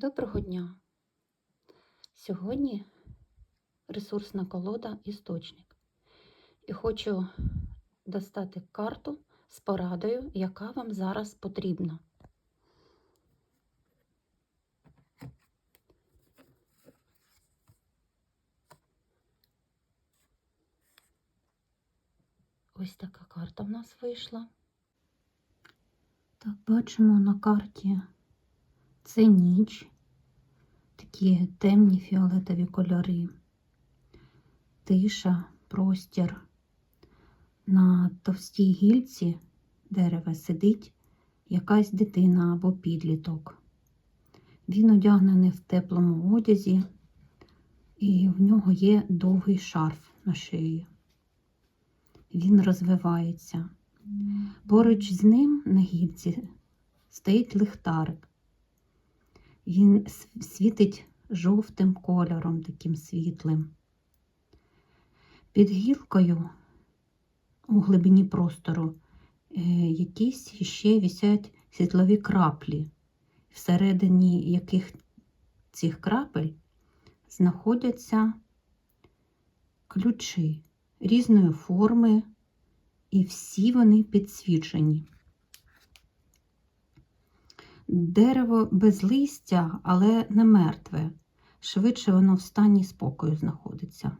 Доброго дня! Сьогодні ресурсна колода істочник. І хочу достати карту з порадою, яка вам зараз потрібна. Ось така карта в нас вийшла. Так, бачимо на карті це ніч, такі темні фіолетові кольори, тиша, простір. На товстій гільці дерева сидить якась дитина або підліток. Він одягнений в теплому одязі, і в нього є довгий шарф на шиї. Він розвивається. Поруч з ним на гільці стоїть лихтарик. Він світить жовтим кольором, таким світлим. Під гілкою у глибині простору е, якісь ще висять світлові краплі, всередині яких цих крапель знаходяться ключі різної форми, і всі вони підсвічені. Дерево без листя, але не мертве. Швидше воно в стані спокою знаходиться.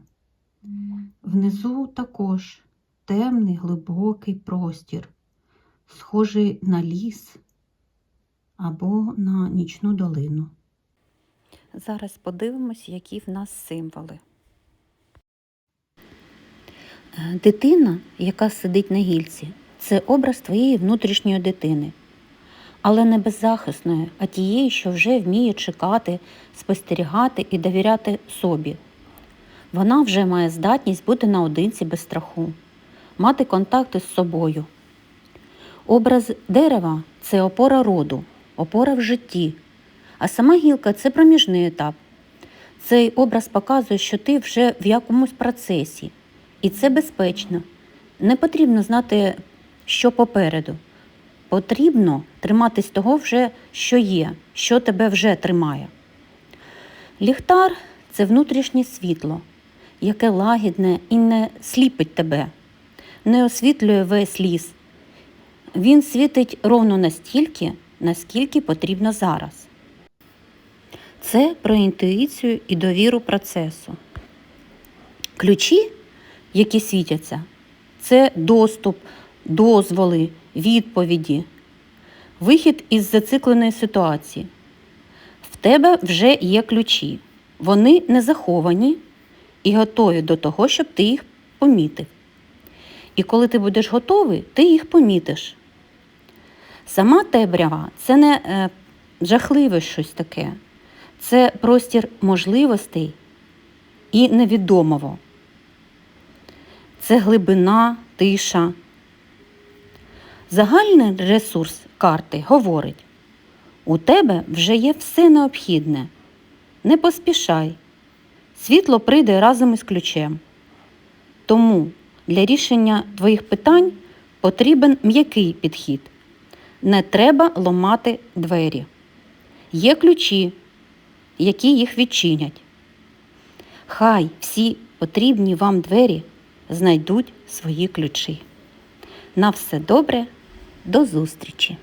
Внизу також темний глибокий простір, схожий на ліс або на нічну долину. Зараз подивимось, які в нас символи. Е, Дитина, яка сидить на гільці, це образ твоєї внутрішньої дитини але не беззахисної, а тієї, що вже вміє чекати, спостерігати і довіряти собі. Вона вже має здатність бути наодинці без страху, мати контакти з собою. Образ дерева це опора роду, опора в житті, а сама гілка це проміжний етап. Цей образ показує, що ти вже в якомусь процесі, і це безпечно. Не потрібно знати, що попереду. Потрібно триматись того, вже, що є, що тебе вже тримає. Ліхтар це внутрішнє світло, яке лагідне і не сліпить тебе, не освітлює весь ліс. Він світить ровно настільки, наскільки потрібно зараз. Це про інтуїцію і довіру процесу. Ключі, які світяться, це доступ, дозволи відповіді, вихід із зацикленої ситуації. В тебе вже є ключі. Вони не заховані і готові до того, щоб ти їх помітив. І коли ти будеш готовий, ти їх помітиш. Сама темрява це не е, жахливе щось таке, це простір можливостей і невідомого. Це глибина, тиша, Загальний ресурс карти говорить: у тебе вже є все необхідне. Не поспішай. Світло прийде разом із ключем. Тому для рішення твоїх питань потрібен м'який підхід. Не треба ломати двері. Є ключі, які їх відчинять. Хай всі потрібні вам двері знайдуть свої ключі. На все добре. До зустрічі!